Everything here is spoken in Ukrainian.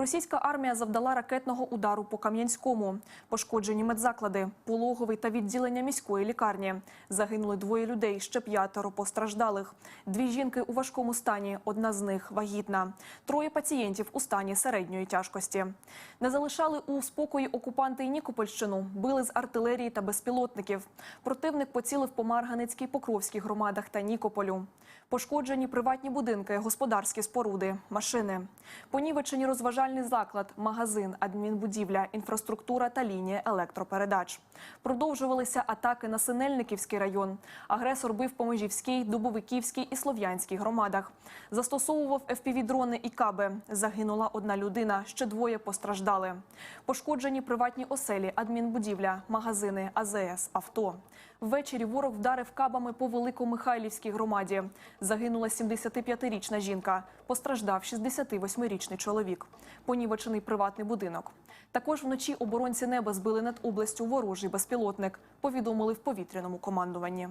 Російська армія завдала ракетного удару по Кам'янському. Пошкоджені медзаклади, пологовий та відділення міської лікарні. Загинули двоє людей, ще п'ятеро постраждалих. Дві жінки у важкому стані, одна з них вагітна. Троє пацієнтів у стані середньої тяжкості. Не залишали у спокої окупанти й Нікопольщину. Били з артилерії та безпілотників. Противник поцілив по Марганецькій, Покровській громадах та Нікополю. Пошкоджені приватні будинки, господарські споруди, машини. Понівечені розважальний заклад, магазин, адмінбудівля, інфраструктура та лінія електропередач. Продовжувалися атаки на Синельниківський район. Агресор бив по Межівській, Дубовиківській і Слов'янській громадах. Застосовував FPV-дрони і каби. Загинула одна людина, ще двоє постраждали. Пошкоджені приватні оселі, адмінбудівля, магазини, АЗС, авто. Ввечері ворог вдарив кабами по Великомихайлівській громаді. Загинула 75-річна жінка, постраждав 68-річний чоловік. Понівечений приватний будинок. Також вночі оборонці неба збили над областю ворожий безпілотник, повідомили в повітряному командуванні.